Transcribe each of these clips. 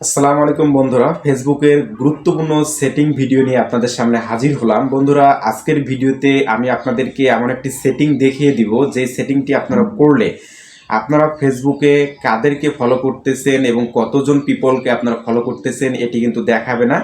আসসালামু আলাইকুম বন্ধুরা। ফেসবুকের গুরুত্বপূর্ণ সেটিং ভিডিও নিয়ে আপনাদের সামনে হাজির হলাম। বন্ধুরা, আজকের ভিডিওতে আমি আপনাদেরকে এমন একটি সেটিং দেখিয়ে দিব, যে সেটিংটি আপনারা করলে আপনারা ফেসবুকে কাদেরকে ফলো করতেছেন এবং কতজন পিপলকে আপনারা ফলো করতেছেন, এটি কিন্তু দেখাবে না।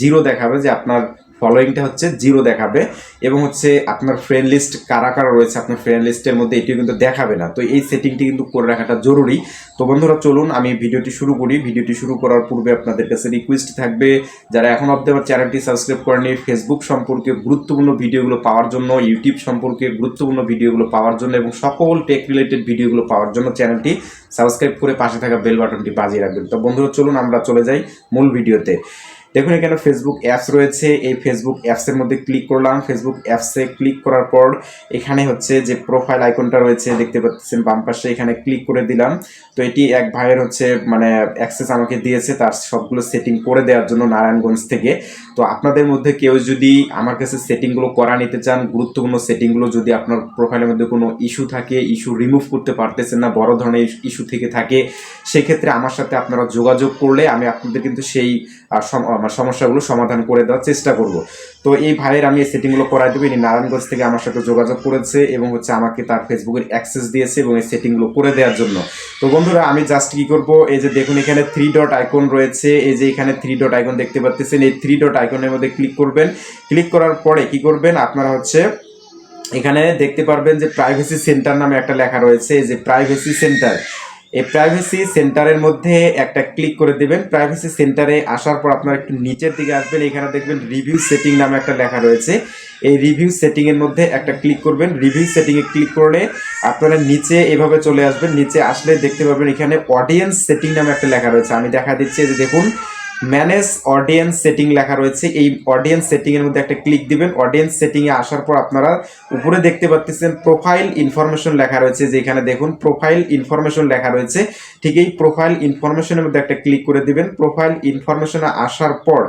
জিরো দেখাবে যে আপনার ফলোয়িংটা হচ্ছে জিরো দেখাবে এবং হচ্ছে আপনার ফ্রেন্ড লিস্ট কারা কারা রয়েছে আপনার ফ্রেন্ড লিস্টের মধ্যে এটিও কিন্তু দেখাবে না। তো এই সেটিংটি কিন্তু করে রাখাটা জরুরি। তো বন্ধুরা, চলুন আমি ভিডিওটি শুরু করি। ভিডিওটি শুরু করার পূর্বে আপনাদের কাছে রিকোয়েস্ট থাকবে, যারা এখন অব্দি আমার চ্যানেলটি সাবস্ক্রাইব করেনি ফেসবুক সম্পর্কে গুরুত্বপূর্ণ ভিডিওগুলো পাওয়ার জন্য ইউটিউব সম্পর্কে গুরুত্বপূর্ণ ভিডিওগুলো পাওয়ার জন্য এবং সকল টেক রিলেটেড ভিডিওগুলো পাওয়ার জন্য চ্যানেলটি সাবস্ক্রাইব করে পাশে থাকা বেল বাটনটি বাজিয়ে রাখবেন। তো বন্ধুরা, চলুন আমরা চলে যাই মূল ভিডিওতে। দেখুন এখানে ফেসবুক অ্যাপস রয়েছে। এই ফেসবুক অ্যাপসের মধ্যে ক্লিক করলাম। ফেসবুক অ্যাপসে ক্লিক করার পর এখানে হচ্ছে যে প্রোফাইল আইকনটা রয়েছে, দেখতে পাচ্ছেন বাম পাশে, এখানে ক্লিক করে দিলাম। তো এটি এক ভাইয়ের হচ্ছে মানে অ্যাক্সেস আমাকে দিয়েছে তার সবগুলো সেটিং করে দেওয়ার জন্য নারায়ণগঞ্জ থেকে। তো আপনাদের মধ্যে কেউ যদি আমার কাছে সেটিংগুলো করা নিতে চান, গুরুত্বপূর্ণ সেটিংগুলো যদি আপনার প্রোফাইলের মধ্যে কোনো ইস্যু থাকে ইস্যু রিমুভ করতে পারতেছেন না, বড় ধরনের ইস্যু থেকে থাকে, সেক্ষেত্রে আমার সাথে আপনারা যোগাযোগ করলে আমি আপনাদের কিন্তু সেই সমস্যাগুলো সমাধান করে দেওয়ার চেষ্টা করব। তো এই ভাইয়ের আমি এই সেটিংগুলো করাই দেবো। ইনি নারায়ণগঞ্জ থেকে আমার সাথে যোগাযোগ করেছে এবং হচ্ছে আমাকে তার ফেসবুকের অ্যাক্সেস দিয়েছে এবং এই সেটিংগুলো করে দেওয়ার জন্য। তো বন্ধুরা, আমি জাস্ট কি করব? এই যে দেখুন, এখানে থ্রি ডট আইকন রয়েছে। এই যে এখানে থ্রি ডট আইকন দেখতে পাচ্ছেন। এই থ্রি ডট আইকনের মধ্যে ক্লিক করবেন। ক্লিক করার পরে কি করবেন? আপনারা হচ্ছে এখানে দেখতে পারবেন যে প্রাইভেসি সেন্টার নামে একটা লেখা রয়েছে। এই যে প্রাইভেসি সেন্টার এই প্রাইভেসি সেন্টারের মধ্যে একটা ক্লিক করে দেবেন। প্রাইভেসি সেন্টারে আসার পর আপনারা একটু নিচের দিকে আসবেন। এখানে দেখবেন রিভিউ সেটিং নামে একটা লেখা রয়েছে। এই রিভিউ সেটিং এর মধ্যে একটা ক্লিক করবেন। রিভিউ সেটিংয়ে ক্লিক করলে আপনারা নিচে এভাবে চলে আসবেন। নিচে আসলে দেখতে পাবেন এখানে অডিয়েন্স সেটিং নামে একটা লেখা রয়েছে। আমি দেখা দিচ্ছি যে দেখুন ম্যানেজ অডিয়েন্স সেটিং লেখা রয়েছে। এই অডিয়েন্স সেটিং এর মধ্যে একটা ক্লিক দিবেন। অডিয়েন্স সেটিং এ আসার পর আপনারা উপরে দেখতে পাচ্ছেন প্রোফাইল ইনফরমেশন লেখা রয়েছে যে এখানে দেখুন প্রোফাইল ইনফরমেশন লেখা রয়েছে। ঠিক এই প্রোফাইল ইনফরমেশনের মধ্যে একটা ক্লিক করে দিবেন। প্রোফাইল ইনফরমেশনে আসার পর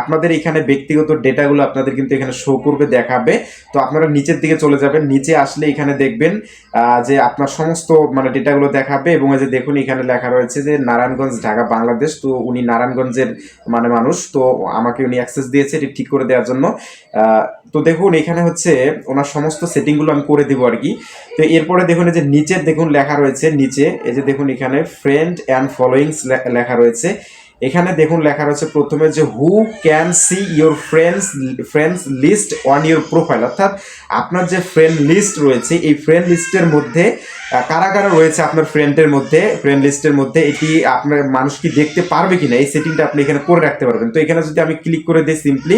আপনাদের এখানে ব্যক্তিগত ডেটাগুলো আপনাদের কিন্তু এখানে শো করবে, দেখাবে। তো আপনারা নিচের দিকে চলে যাবেন। নিচে আসলে এখানে দেখবেন যে আপনার সমস্ত মানে ডেটাগুলো দেখাবে এবং এই যে দেখুন এখানে লেখা রয়েছে যে নারায়ণগঞ্জ, ঢাকা, বাংলাদেশ। তো উনি নারায়ণগঞ্জের মানে মানুষ, তো আমাকে উনি অ্যাক্সেস দিয়েছে এটি ঠিক করে দেওয়ার জন্য। তো দেখুন, এখানে হচ্ছে ওনার সমস্ত সেটিংগুলো আমি করে দেবো আর কি। তো এরপরে দেখুন, এই যে নিচের দেখুন লেখা রয়েছে, নিচে, এই যে দেখুন এখানে ফ্রেন্ড অ্যান্ড ফলোয়িংস লেখা রয়েছে। এখানে দেখুন লেখা রয়েছে প্রথমে যে who can see your friends friends list on your profile অর্থাৎ আপনার যে ফ্রেন্ড লিস্ট রয়েছে, এই ফ্রেন্ড লিস্টের মধ্যে কারা কারা রয়েছে আপনার ফ্রেন্ডের মধ্যে ফ্রেন্ড লিস্টের মধ্যে, এটি আপনার মানুষ কি দেখতে পারবে কিনা? এই সেটিংটা আপনি এখানে করে রাখতে পারবেন। তো এখানে যদি আমি ক্লিক করে দিই সিম্পলি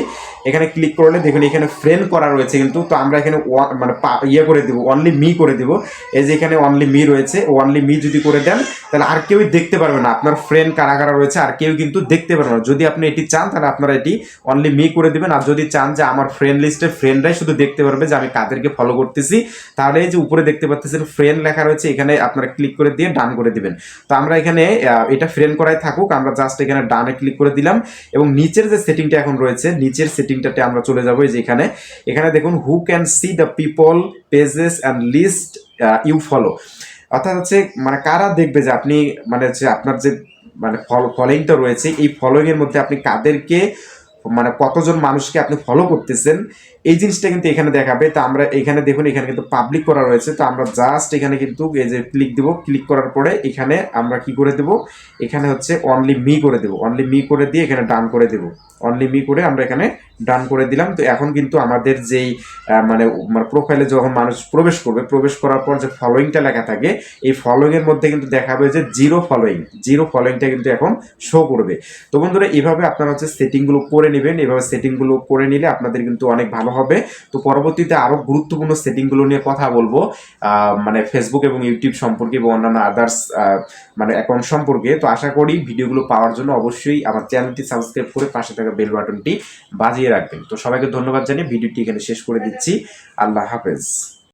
এখানে ক্লিক করলে দেখুন এখানে ফ্রেন্ড করা রয়েছে কিন্তু, তো আমরা এখানে মানে ইয়ে করে দেবো অনলি মি করে দেবো। এই যে এখানে অনলি মি রয়েছে অনলি মি যদি করে দেন তাহলে আর কেউই দেখতে পারবে না। আপনার ফ্রেন্ড কারা কারা রয়েছে, আর কেউ কিন্তু দেখতে পারবে না। যদি আপনি এটি চান, তাহলে আপনারা এটি অনলি মি করে দিবেন। আর যদি চান যে আমার ফ্রেন্ড লিস্টের ফ্রেন্ডরাই শুধু দেখতে পারবে যে আমি কাদেরকে ফলো করতেছি, তাহলে এই যে উপরে দেখতে পাচ্ছেন ফ্রেন্ড লেখা রয়েছে, এখানে আপনারা ক্লিক করে দিয়ে ডান করে দিবেন। তো আমরা এখানে এটা ফ্রেন্ড করাই থাকুক, আমরা জাস্ট এখানে ডানে ক্লিক করে দিলাম। এবং নিচের যে সেটিংটা এখন রয়েছে, নিচের সেটিংটাতে আমরা চলে যাব যে এখানে। এখানে দেখুন who can see the people pages and list you follow অর্থাৎ হচ্ছে মানে কারা দেখবে যে আপনি মানে হচ্ছে আপনার যে মানে ফল ফলোয়িংটা রয়েছে, এই ফলোয়িং এর মধ্যে আপনি কাদেরকে মানে কতজন মানুষকে আপনি ফলো করতেছেন এই জিনিসটা কিন্তু এখানে দেখাবে। তো আমরা এখানে দেখুন, এখানে কিন্তু পাবলিক করা রয়েছে। তো আমরা জাস্ট এখানে কিন্তু এই যে ক্লিক দিব ক্লিক করার পরে এখানে আমরা কি করে দেব? এখানে হচ্ছে অনলি মি করে দেব। অনলি মি করে দিয়ে এখানে ডান করে দেব। অনলি মি করে আমরা এখানে ডান করে দিলাম। তো এখন কিন্তু আমাদের যেই মানে মানে প্রোফাইলে যখন মানুষ প্রবেশ করবে, প্রবেশ করার পর যে ফলোয়িংটা লেখা থাকে, এই ফলোয়িং এর মধ্যে কিন্তু দেখাবে যে জিরো ফলোয়িং জিরো ফলোয়িংটা কিন্তু এখন শো করবে। তো বন্ধুরা, এভাবে আপনারা হচ্ছে সেটিংগুলো করে নেবেন। এভাবে সেটিংগুলো করে নিলে আপনাদের কিন্তু অনেক ভালো হবে। তো পরবর্তীতে আরও গুরুত্বপূর্ণ সেটিংগুলো নিয়ে কথা বলব। মানে ফেসবুক এবং ইউটিউব সম্পর্কে এবং অন্যান্য আদার্স মানে অ্যাকাউন্ট সম্পর্কে। তো আশা করি ভিডিওগুলো পাওয়ার জন্য অবশ্যই আমার চ্যানেলটি সাবস্ক্রাইব করে পাশে থাকা বেল বাটনটি বাজিয়ে রাখবেন। তো সবাইকে ধন্যবাদ জানিয়ে ভিডিওটি এখানে শেষ করে দিচ্ছি। আল্লাহ হাফেজ।